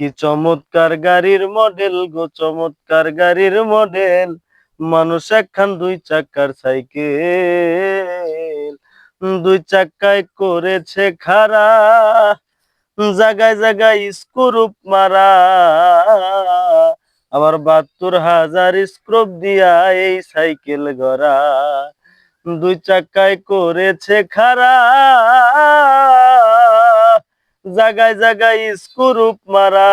কি চমৎকার গাড়ির মডেল গো, চমৎকার গাড়ির মডেল মানুষ একখান দুই চাকার সাইকেল, দুই চাকায় করেছে খারা জায়গায় জায়গায় স্ক্রুপ মারা। আবার বাহাত্তর হাজার স্ক্রুপ দিয়া এই সাইকেল গড়া। দুই চাকায় করেছে খারা জায়গায় জায়গায় স্ক্রুপ মারা।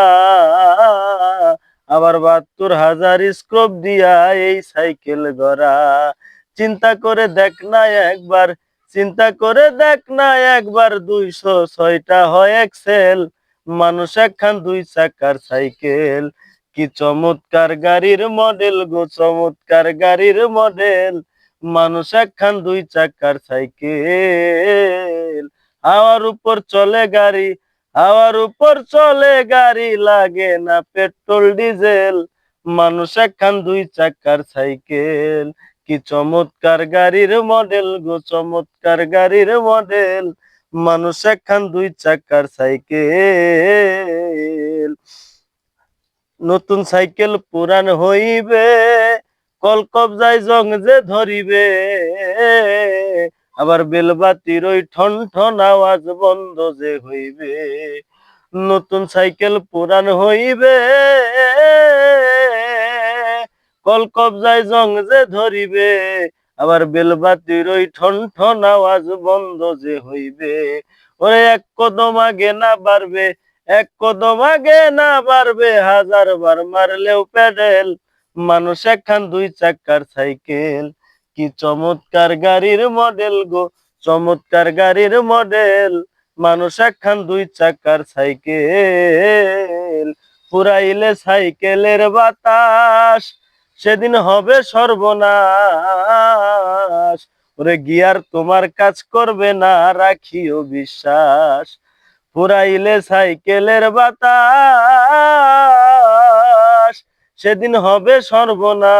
আবার বাহাত্তর হাজার স্ক্রুপ দিয়া এই সাইকেল গড়া চিন্তা করে দেখ না একবার, চিন্তা করে দেখ না একবার দুইশো ছয়টা হয় এক্সেল মানুষ একখান দুই চাকার সাইকেল কি চমৎকার গাড়ির মডেল গো, চমৎকার গাড়ির মডেল মানুষ একখান দুই চাকার সাইকেল হাওয়ার উপর চলে গাড়ি হাওয়ার উপর চলে গাড়ি লাগে না, পেট্রোল, ডিজেল। মানুষ একখান দুই চাকার সাইকেল। কি চমৎকার গাড়ির মডেল গো, চমৎকার গাড়ির মডেল। মানুষ একখান দুই চাকার সাইকেল। নতুন সাইকেল পুরান হইবে কল কবজায় জং যে ধরিবে। আবার বেলবাতির ওই ঠন ঠন আওয়াজ বন্ধ যে হইবে, নতুন সাইকেল পুরান হইবে। কল কবজায় জং যে ধরিবে, আবার বেলবাতির ওই ঠন ঠন আওয়াজ বন্ধ যে হইবে। ওরে এক কদম আগে না বাড়বে, এক কদম আগে না বাড়বে হাজার বার মারলেও প্যাডেল, মানুষ একখান দুই চাকার সাইকেল। কি চমৎকার গাড়ির মডেল গো, চমৎকার গাড়ির মডেল মানুষ একখান দুই চাকার সাইকেল, পুরাইলে সাইকেলের বাতাস। সেদিন হবে সর্বনাশ। ওরে গিয়ার, তোমার কাজ করবে না, রাখিও বিশ্বাস। পুরাইলে সাইকেলের বাতাস। সেদিন হবে সর্বনাশ।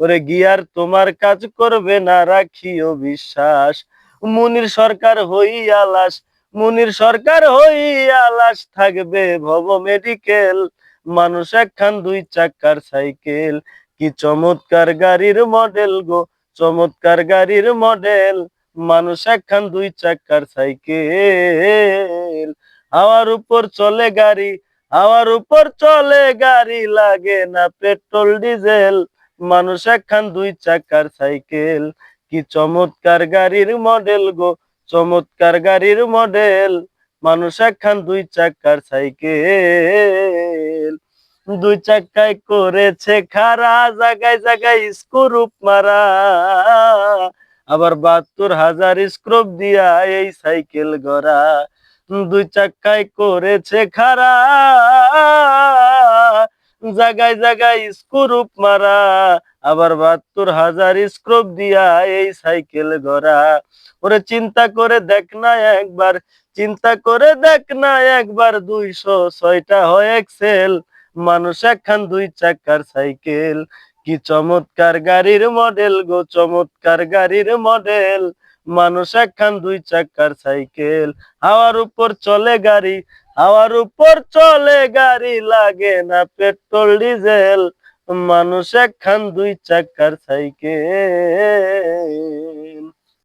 ওরে গিয়ার, তোমার কাজ করবে না, রাখিও বিশ্বাস। মুনির সরকার হইয়া লাশ, মুনির সরকার হইয়া লাশ, থাকবে ভব মেডিকেল। মানুষ একখান দুই চাকার সাইকেল। কি চমৎকার গাড়ির মডেল গো, চমৎকার গাড়ির মডেল। মানুষ একখান দুই চাকার সাইকেল। হাওয়ার উপর চলে গাড়ি, হাওয়ার উপর চলে গাড়ি, লাগে না পেট্রোল, ডিজেল। মানুষ একখান দুই চাকার সাইকেল। কি চমৎকার গাড়ির মডেল গো, চমৎকার গাড়ির মডেল। মানুষ একখান দুই চাকার সাইকেল। দুই চাকায় করেছে খারা জায়গায় জায়গায় স্ক্রুপ মারা। আবার বাহাত্তর হাজার স্ক্রুপ দিয়া এই সাইকেল গড়া। দুই চাকায় করেছে খারা জায়গায় জায়গায় স্ক্রুপ মারা, আবার বাহাত্তর হাজার স্ক্রুপ দিয়া এই সাইকেল গড়া। ওরে চিন্তা করে দেখ না একবার, চিন্তা করে দেখ না একবার দুইশো ছয়টা হয় এক্সেল মানুষ একখান দুই চাকার সাইকেল কি চমৎকার গাড়ির মডেল গো, চমৎকার গাড়ির মডেল মানুষ একখান দুই চাকার সাইকেল হাওয়ার উপর চলে গাড়ি হাওয়ার উপর চলে গাড়ি লাগে না পেট্রোল ডিজেল। মানুষ একখান দুই চাকার সাইকেল।